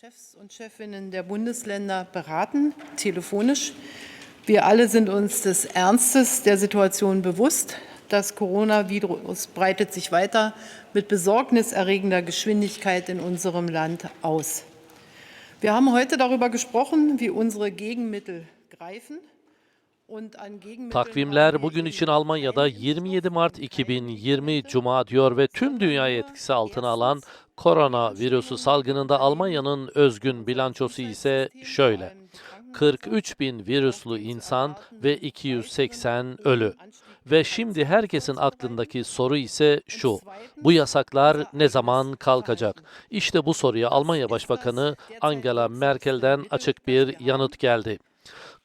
Regierungschefs und Chefinnen der Bundesländer beraten, telefonisch. Wir alle sind uns des Ernstes der Situation bewusst. Das Coronavirus breitet sich weiter mit besorgniserregender Geschwindigkeit in unserem Land aus. Wir haben heute darüber gesprochen, wie unsere Gegenmittel Takvimler bugün in için Almanya'da Vergangenen 27 Mart 2020 Cuma diyor ve tüm dünyayı etkisi altına alan koronavirüsü salgınında Almanya'nın özgün bilançosu ise şöyle. 43 bin virüslü insan ve 280 ölü. Ve şimdi herkesin aklındaki soru ise şu. Bu yasaklar ne zaman kalkacak? İşte bu soruya Almanya Başbakanı Angela Merkel'den açık bir yanıt geldi.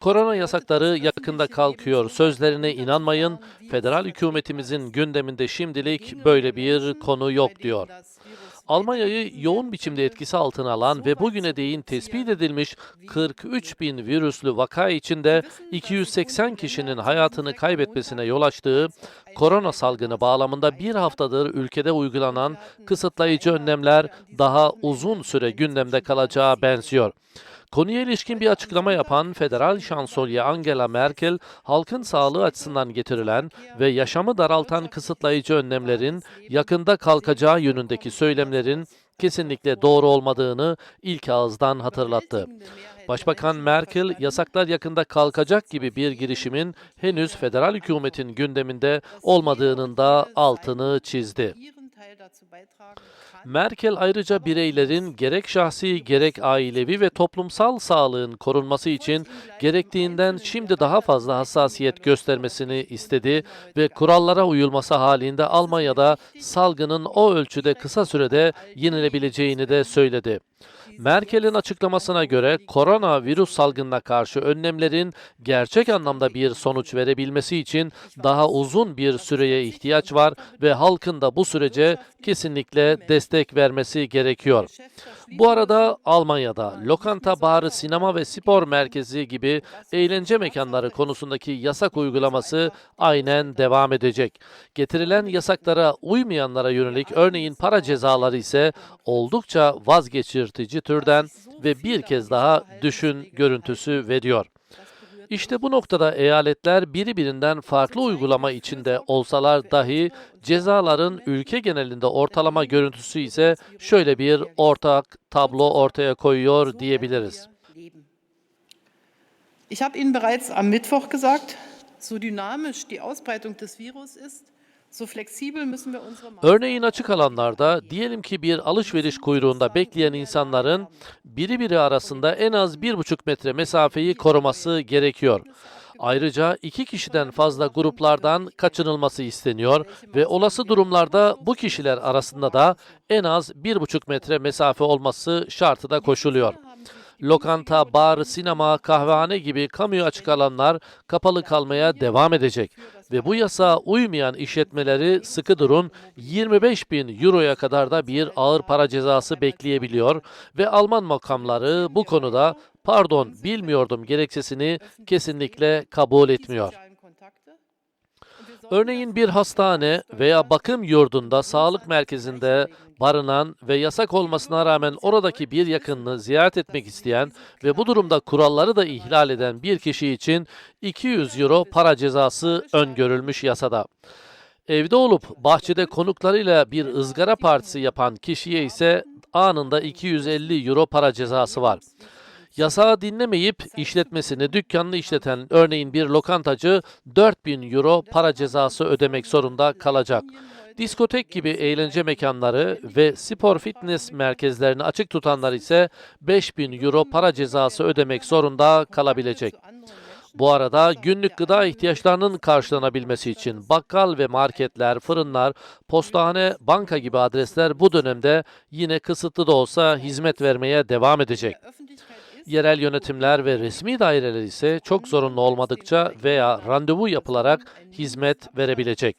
Korona yasakları yakında kalkıyor. Sözlerine inanmayın. Federal hükümetimizin gündeminde şimdilik böyle bir konu yok diyor. Almanya'yı yoğun biçimde etkisi altına alan ve bugüne değin tespit edilmiş 43 bin virüslü vaka içinde 280 kişinin hayatını kaybetmesine yol açtığı korona salgını bağlamında bir haftadır ülkede uygulanan kısıtlayıcı önlemler daha uzun süre gündemde kalacağı benziyor. Konuya ilişkin bir açıklama yapan Federal Şansölye Angela Merkel, halkın sağlığı açısından getirilen ve yaşamı daraltan kısıtlayıcı önlemlerin yakında kalkacağı yönündeki söylemlerin kesinlikle doğru olmadığını ilk ağızdan hatırlattı. Başbakan Merkel, yasaklar yakında kalkacak gibi bir girişimin henüz federal hükümetin gündeminde olmadığının da altını çizdi. Merkel ayrıca bireylerin gerek şahsi gerek ailevi ve toplumsal sağlığın korunması için gerektiğinden şimdi daha fazla hassasiyet göstermesini istedi ve kurallara uyulması halinde Almanya'da salgının o ölçüde kısa sürede yenilebileceğini de söyledi. Merkel'in açıklamasına göre koronavirüs salgınına karşı önlemlerin gerçek anlamda bir sonuç verebilmesi için daha uzun bir süreye ihtiyaç var ve halkın da bu sürece kesinlikle destek vermesi gerekiyor. Bu arada Almanya'da lokanta, bar, sinema ve spor merkezi gibi eğlence mekanları konusundaki yasak uygulaması aynen devam edecek. Getirilen yasaklara uymayanlara yönelik örneğin para cezaları ise oldukça vazgeçirtici türden ve bir kez daha düşün görüntüsü veriyor. İşte bu noktada eyaletler biri birinden farklı uygulama içinde olsalar dahi cezaların ülke genelinde ortalama görüntüsü ise şöyle bir ortak tablo ortaya koyuyor diyebiliriz. Ich habe Ihnen bereits am Mittwoch gesagt, so dynamisch die Ausbreitung des Virus ist, Örneğin açık alanlarda diyelim ki bir alışveriş kuyruğunda bekleyen insanların biri biri arasında en az bir buçuk metre mesafeyi koruması gerekiyor. Ayrıca iki kişiden fazla gruplardan kaçınılması isteniyor ve olası durumlarda bu kişiler arasında da en az bir buçuk metre mesafe olması şartı da koşuluyor. Lokanta, bar, sinema, kahvehane gibi kamuya açık alanlar kapalı kalmaya devam edecek. Ve bu yasağa uymayan işletmeleri sıkı durun 25 bin euroya kadar da bir ağır para cezası bekleyebiliyor ve Alman makamları bu konuda pardon bilmiyordum gerekçesini kesinlikle kabul etmiyor. Örneğin bir hastane veya bakım yurdunda, sağlık merkezinde barınan ve yasak olmasına rağmen oradaki bir yakınını ziyaret etmek isteyen ve bu durumda kuralları da ihlal eden bir kişi için 200 euro para cezası öngörülmüş yasada. Evde olup bahçede konuklarıyla bir ızgara partisi yapan kişiye ise anında 250 euro para cezası var. Yasağı dinlemeyip işletmesini, dükkanını işleten örneğin bir lokantacı 4000 euro para cezası ödemek zorunda kalacak. Diskotek gibi eğlence mekanları ve spor fitness merkezlerini açık tutanlar ise 5000 euro para cezası ödemek zorunda kalabilecek. Bu arada günlük gıda ihtiyaçlarının karşılanabilmesi için bakkal ve marketler, fırınlar, postane, banka gibi adresler bu dönemde yine kısıtlı da olsa hizmet vermeye devam edecek. Yerel yönetimler ve resmi daireler ise çok zorunlu olmadıkça veya randevu yapılarak hizmet verebilecek.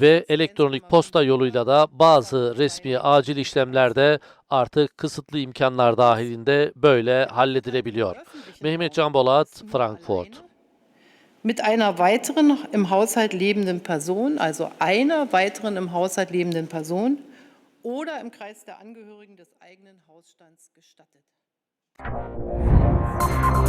Ve elektronik posta yoluyla da bazı resmi acil işlemler de artık kısıtlı imkanlar dahilinde böyle halledilebiliyor. Mehmet Can Bolat, Frankfurt. mit einer weiteren im Haushalt lebenden Person, also einer weiteren im Haushalt lebenden Person oder im Kreis der Angehörigen des eigenen Hausstands gestattet. Thank you.